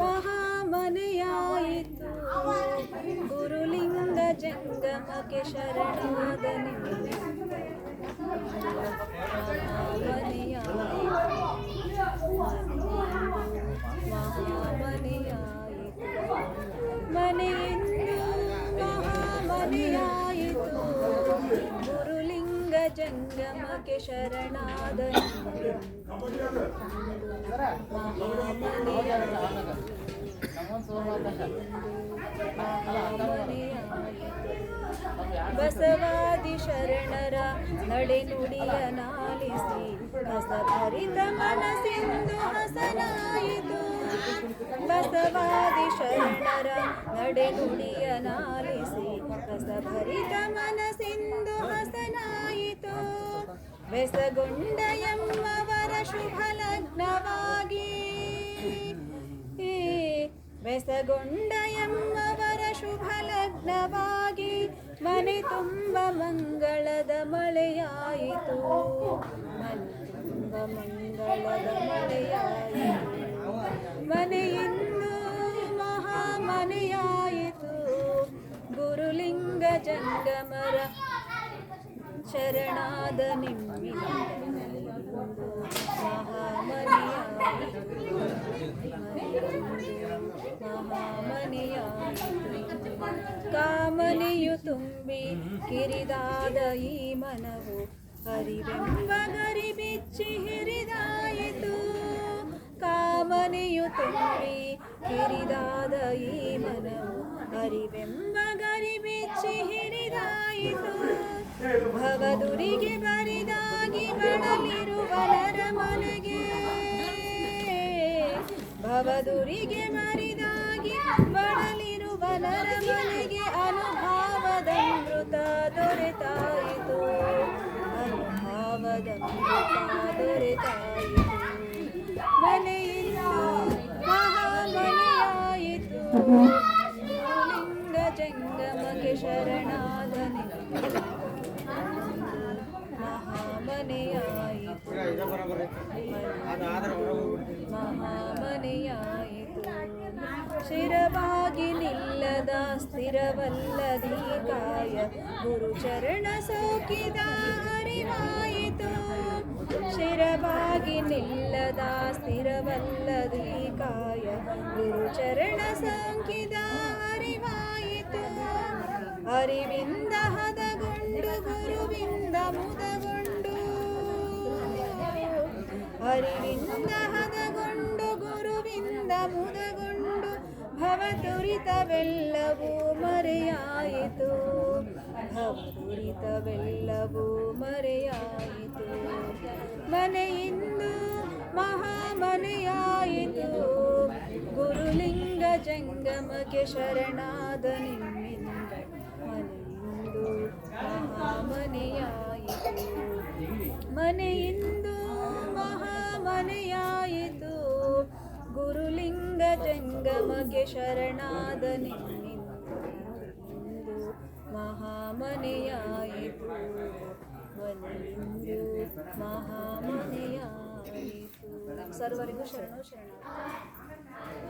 ಮಹಾಮನೆಯಾಯಿತು. ಗುರುಲಿಂಗ ಜಂಗಮಕ್ಕೆ ಶರಣಾದ ಜಂಗಮಕ್ಕೆ ಶರಣಾದ ಬಸವಾದಿ ಶರಣರ ನಡೆನುಡಿಯ ನಾಲಿಸಿ ಹಸಭರಿತ ಮನಸ್ಸಿಂದು ಹಸನಾಯಿತು. ಬಸವಾದಿ ಶರಣರ ನಡೆನುಡಿಯ ನಾಲಿಸಿ ಹಸಭರಿತ ಮನಸ್ಸಿಂದು ಬೆಸಗೊಂಡ ಎಂಬವರ ಶುಭ ಲಗ್ನವಾಗಿ ಬೆಸಗೊಂಡ ಎಂಬವರ ಶುಭ ಲಗ್ನವಾಗಿ ಮನೆ ತುಂಬ ಮಂಗಳದ ಮಳೆಯಾಯಿತು. ಮನೆ ತುಂಬ ಮಂಗಳದ ಮಳೆಯಾಯಿತು. ಮನೆಯಿಂದ ಮಹಾಮನೆಯಾಯಿತು. ಗುರುಲಿಂಗ ಜಂಗಮರ ಶರಣಾದ ನಿಮ್ಮಿಂದ ಮಹಾಮನೆಯಾಯಿತು ಕಾಮನೆಯು ತುಂಬಿ ಕಿರಿದಾದ ಈ ಮನವು ಹರಿವೆಂಬ ಗರಿ ಬಿಚ್ಚಿ ಹಿರಿದಾಯಿತು ಕಾಮನೆಯು ತುಂಬಿ ಕಿರಿದಾದ ಈ ಮನವು ಹರಿವೆಂಬ ಗರಿ ಬಿಚ್ಚಿ ಹಿರಿದಾಯಿತು ಭವದುರಿಗೆ ಬರಿದಾಗಿ ಬಳಲಿರುವ ನರ ಮನೆಗೆ. ಭವದುರಿಗೆ ಮರಿದಾಗಿ ಬಳಲಿರುವ ನರ ಮನೆಗೆ ಅನುಭಾವದ ಮೃತ ದೊರೆತಾಯಿತು. ಅನುಭಾವದ ಮೃತ ದೊರೆತಾಯಿತು. ಮನೆಯಿಂದ ಮಹಾಮನೆಯಾಯಿತು. ಲಿಂಗ ಜಂಗಮಗೆ ಶರಣಾದ ಮಹಾಮನೆಯಾಯಿತು. ಶಿರವಾಗಿ ನಿಲ್ಲದ, ಸ್ಥಿರವಲ್ಲದಿ ಕಾಯ. ಗುರುಚರಣ ಸೋಕಿದ ಅರಿವಾಯಿತು. ಶಿರವಾಗಿ ನಿಲ್ಲದ, ಸ್ಥಿರವಲ್ಲದಿ ಕಾಯ. ಗುರುಚರಣ ಸೋಂಕಿದ ಅರಿವಿಂದ ಹದಗೊಂಡು ಗುರುವಿಂದ ಮುದಗೊಂಡು ಅರಿವಿಂದ ಹದಗೊಂಡು ಗುರುವಿಂದ ಮುದಗೊಂಡು ಭವದುರಿತವೆಲ್ಲವೂ ಮರೆಯಾಯಿತು. ಭವದುರಿತವೆಲ್ಲವೂ ಮರೆಯಾಯಿತು. ಮನೆಯಿಂದ ಮಹಾಮನೆಯಾಯಿತು. ಗುರುಲಿಂಗ ಜಂಗಮಕ್ಕೆ ಶರಣಾದ ನಿಮ್ಮಿಂದ ಮನೆಯಿಂದು ಮಹಾಮನೆಯಾಯಿತು. ಮನೆಯಿಂದು ಜಂಗಮಗೆ ಶರಣಾದ ನಿಂದು ಮಹಾಮನೆಯಾಯಿತು. ಮನೆಯಿಂದು ಮಹಾಮನೆಯಾಯಿತು. ಸರ್ವರಿಗೂ ಶರಣು ಶರಣ.